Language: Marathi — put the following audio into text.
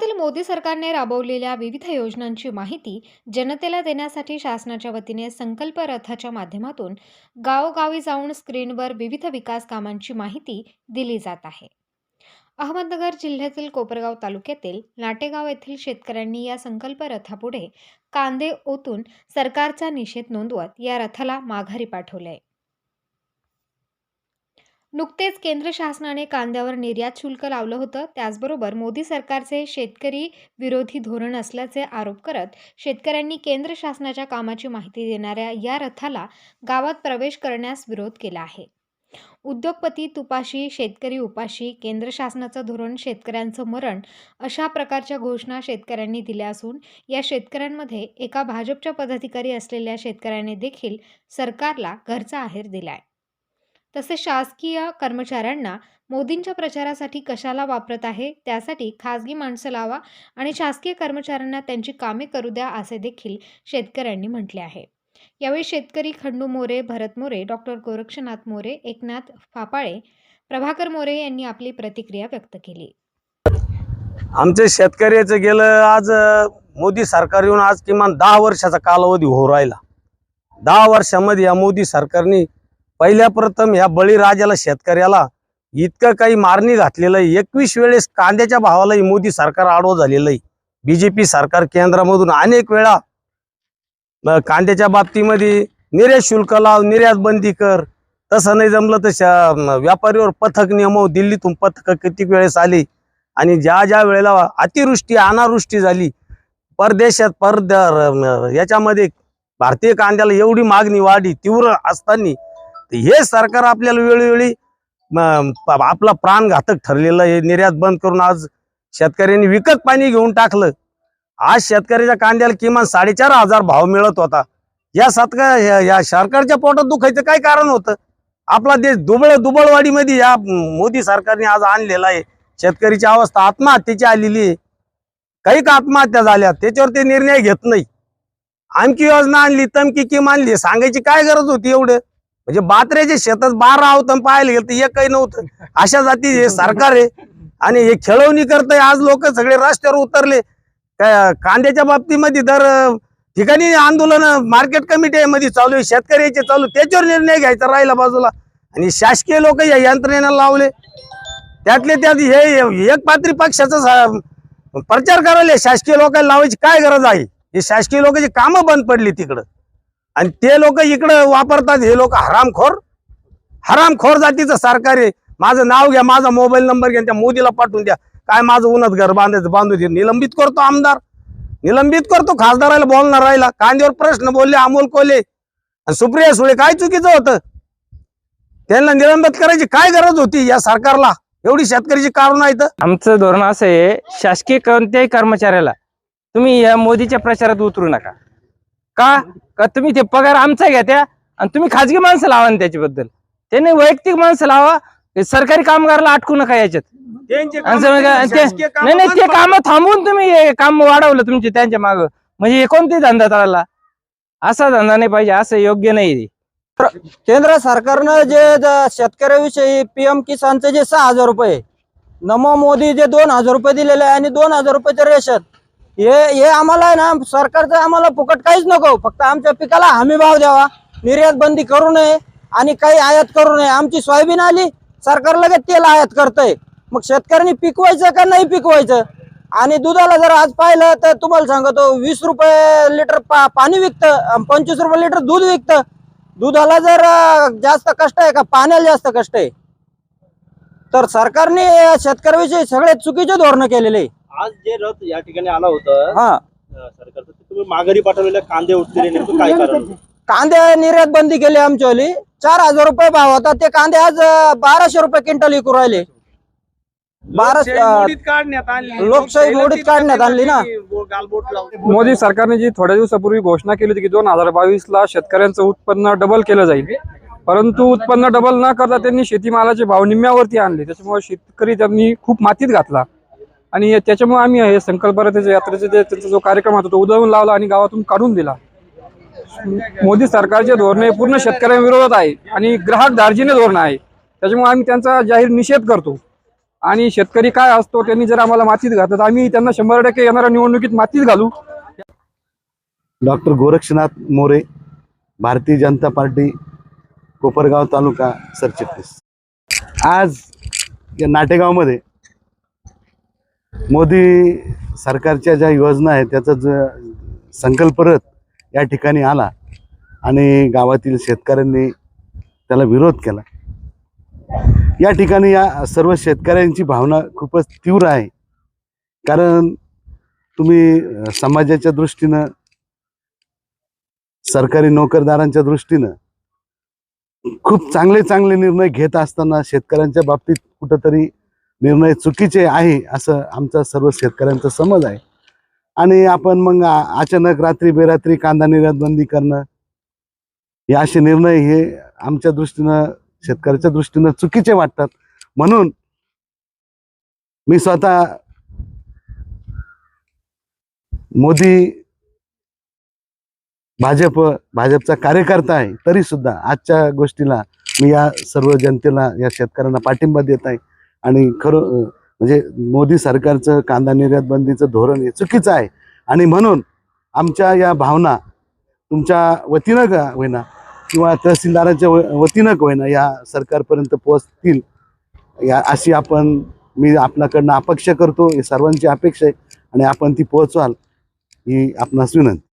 केंद्रातील मोदी सरकारने राबवलेल्या विविध योजनांची माहिती जनतेला देण्यासाठी शासनाच्या वतीने संकल्प रथाच्या माध्यमातून गावोगावी जाऊन स्क्रीनवर विविध विकास कामांची माहिती दिली जात आहे. अहमदनगर जिल्ह्यातील कोपरगाव तालुक्यातील नाटेगाव येथील शेतकऱ्यांनी या संकल्प रथापुढे कांदे ओतून सरकारचा निषेध नोंदवत या रथाला माघारी पाठवले नुकतेच केंद्र शासनाने कांद्यावर निर्यात शुल्क लावलं होतं. त्याचबरोबर मोदी सरकारचे शेतकरी विरोधी धोरण असल्याचे आरोप करत शेतकऱ्यांनी केंद्र शासनाच्या कामाची माहिती देणाऱ्या या रथाला गावात प्रवेश करण्यास विरोध केला आहे. उद्योगपती तुपाशी शेतकरी उपाशी केंद्र शासनाचं धोरण शेतकऱ्यांचं मरण अशा प्रकारच्या घोषणा शेतकऱ्यांनी दिल्या असून या शेतकऱ्यांमध्ये एका भाजपच्या पदाधिकारी असलेल्या शेतकऱ्याने देखील सरकारला घरचा आहेर दिलाय. तसेच शासकीय कर्मचाऱ्यांना मोदींच्या प्रचारासाठी कशाला वापरत आहे त्यासाठी खाजगी माणसं लावा आणि शासकीय कर्मचाऱ्यांना त्यांची कामे करू द्या असे देखील शेतकऱ्यांनी म्हटले आहे. यावेळी शेतकरी खंडू मोरे भरत मोरे डॉक्टर गोरक्षनाथ मोरे एकनाथ फापाळे प्रभाकर मोरे यांनी आपली प्रतिक्रिया व्यक्त केली. आमचे शेतकऱ्याचं गेलं आज मोदी सरकार येऊन आज किमान दहा वर्षाचा कालावधी हो राहिला. दहा वर्षामध्ये या मोदी सरकारने पहिल्या प्रथम या बळीराजाला शेतकऱ्याला इतकं काही मारणी घातलेलं आहे. एकवीस वेळेस कांद्याच्या भावालाही मोदी सरकार आडवं झालेलं आहे बीजेपी सरकार केंद्रामधून अनेक वेळा कांद्याच्या बाबतीमध्ये निर्यात शुल्क लाव निर्यात बंदी कर. तसं नाही जमलं तर व्यापारीवर पथक नियमव दिल्लीतून पथक कितीक वेळेस आली? आणि ज्या ज्या वेळेला अतिवृष्टी अनावृष्टी झाली परदेशात पर याच्यामध्ये भारतीय कांद्याला एवढी मागणी वाढी तीव्र असताना हे सरकार आपल्याला वेळोवेळी आपला प्राणघातक ठरलेलं हे निर्यात बंद करून आज शेतकऱ्यांनी विकत पाणी घेऊन टाकलं. आज शेतकऱ्याच्या कांद्याला किमान साडेचार हजार भाव मिळत होता. या सतका या सरकारच्या पोटात दुखायचं काय कारण होतं? आपला देश दुबळ दुबळवाडीमध्ये या मोदी सरकारने आज आणलेला आहे. शेतकरीची अवस्था आत्महत्येची आलेली आहे. काही का आत्महत्या झाल्या? त्याच्यावर ते निर्णय घेत नाही. आणखी योजना आणली तमकी किम आणली. सांगायची काय गरज होती एवढं? म्हणजे बात्र्याच्या शेतात बारा अवतम पाहायला गेलं तर एक काही नव्हतं. अशा जाती हे सरकार आहे. आणि हे खेळवणी करतंय. आज लोक सगळे रस्त्यावर उतरले. कांद्याच्या बाबतीमध्ये दर ठिकाणी आंदोलन मार्केट कमिटी मध्ये चालू आहे. शेतकऱ्याचे चालू त्याच्यावर निर्णय घ्यायचा राहिला बाजूला. आणि शासकीय लोक या यंत्रणेला लावले. त्यातले त्यात हे एक पात्री पक्षाचा प्रचार करायला शासकीय लोकांना लावायची काय गरज आहे? हे शासकीय लोकांची कामं बंद पडली तिकडं. आणि ते लोक इकडं वापरतात हे लोक हरामखोर. हरामखोर जातीचं सरकार आहे. माझं नाव घ्या माझा मोबाईल नंबर घ्या त्या मोदीला पाठवून द्या. काय माझं उन्हात घर बांधायचं बांधू दे. निलंबित करतो आमदार. निलंबित करतो खासदाराला बोलणार राहिला. कांद्यावर प्रश्न बोलले अमोल कोले आणि सुप्रिया सुळे काय चुकीचं होतं? त्यांना निलंबित करायची काय गरज होती या सरकारला? एवढी शेतकऱ्याची कारण आहेत आमचं धोरण असं आहे शासकीय कोणत्याही कर्मचाऱ्याला तुम्ही या मोदीच्या प्रचारात उतरू नका. का? का तुम्ही ते पगार आमचा घ्या त्या आणि तुम्ही खाजगी माणसं लावा ना त्याच्याबद्दल. त्याने वैयक्तिक माणसं लावा हे सरकारी कामगाराला अटकू नका याच्यात. त्यांचे आणि समजा काय- ते- शासकीय कामं नाही नाही ते काम थांबवून तुम्ही हे काम वाढवलं तुमचे त्यांच्या माग. म्हणजे हे कोणते धंदा चालला? असा धंदा नाही पाहिजे असं योग्य नाही. केंद्र सरकारनं जे ज- शेतकऱ्याविषयी पीएम किसानचे जे सहा हजार रुपये नमो मोदी जे दोन हजार रुपये दिलेले आहे आणि दोन हजार रुपयाचे रेशन. हे हे आम्हाला आहे ना सरकारचं आम्हाला फुकट काहीच नको. फक्त आमच्या पिकाला हमी भाव द्यावा. निर्यात बंदी करू नये आणि काही आयात करू नये. आमची सोयाबीन आली सरकार लगेच तेल आयात करतंय. मग शेतकऱ्यांनी पिकवायचं का नाही पिकवायचं? आणि दुधाला जर आज पाहिलं तर तुम्हाला सांगतो वीस रुपये लिटर पा पाणी विकतं पंचवीस रुपये लिटर दूध विकतं. दुधाला जर जास्त कष्ट आहे का? पाण्याला जास्त कष्ट आहे. तर सरकारने शेतकऱ्याविषयी सगळे चुकीचे धोरण केलेले आहे. आज जे रथ या ठिकाणी आला होता हा. अं, सरकारचं ते तुम्ही माघारी पाठवलेल्या कांदे उठलेले नेमकं काय कारण? कांदे निर्यात बंदी केली आमच्यावाली चार हजार रुपये भाव होता. ते कांदे आज अं, बाराशे रुपये क्विंटल विकू राहिले. बारा लोकशाही अं, मोडीत काढण्यात आणली. लोकशाही मोडीत काढण्यात आणली ना. गालबोट लावून. मोदी सरकारने जी थोड्या दिवसापूर्वी घोषणा केली होती की दोन हजार बावीस ला शेतकऱ्यांचं उत्पन्न डबल केलं जाईल. परंतु उत्पन्न डबल न करता त्यांनी शेतीमालाचे भाव निम्म्यावरती आणले. त्याच्यामुळे शेतकरी त्यांनी खूप मातीत घातला. आणि त्याच्यामुळे आम्ही हे संकल्पना त्याच्या यात्रेचे जे त्यांचा जो कार्यक्रम होता तो उधळून लावला आणि गावातून काढून दिला. मोदी सरकारचे धोरणे पूर्ण शेतकऱ्यांविरोधात आहे आणि ग्राहक दार्जिने धोरण आहे. त्याच्यामुळे आम्ही त्यांचा जाहीर निषेध करतो. आणि शेतकरी काय असतो त्यांनी जर आम्हाला मातीत घातलं आम्ही त्यांना शंभर टक्के येणाऱ्या निवडणुकीत मातीत घालू. डॉक्टर गोरक्षनाथ मोरे भारतीय जनता पार्टी कोपरगाव तालुका सरचिटणीस. आज या नाटेगावमध्ये मोदी सरकारच्या ज्या योजना आहेत त्याचा ज संकल्परत या ठिकाणी आला आणि गावातील शेतकऱ्यांनी त्याला विरोध केला. या ठिकाणी या सर्व शेतकऱ्यांची भावना खूपच तीव्र आहे. कारण तुम्ही समाजाच्या दृष्टीनं सरकारी नोकरदारांच्या दृष्टीनं खूप चांगले चांगले निर्णय घेत असताना शेतकऱ्यांच्या बाबतीत कुठंतरी निर्णय चुकीचे आहे असं आमचा सर्व शेतकऱ्यांचा समज आहे. आणि आपण मग अचानक रात्री बेरात्री कांदा निर्यात बंदी करणं हे असे निर्णय हे आमच्या दृष्टीनं शेतकऱ्याच्या दृष्टीनं चुकीचे वाटतात. म्हणून मी स्वतः मोदी भाजप भाजपचा कार्यकर्ता आहे तरी सुद्धा आजच्या गोष्टीला मी या सर्व जनतेला या शेतकऱ्यांना पाठिंबा देत आहे. आणि खरं म्हणजे मोदी सरकारचं कांदा निर्यात बंदीचं धोरण हे चुकीचं आहे. आणि म्हणून आमच्या या भावना तुमच्या वतीनं का होईना किंवा तहसीलदाराच्या व- वतीनं का होईना या सरकारपर्यंत पोहोचतील या अशी आपण मी आपल्याकडनं अपेक्षा करतो. ही सर्वांची अपेक्षा आहे आणि आपण ती पोहोचवाल ही आपणास विनंती.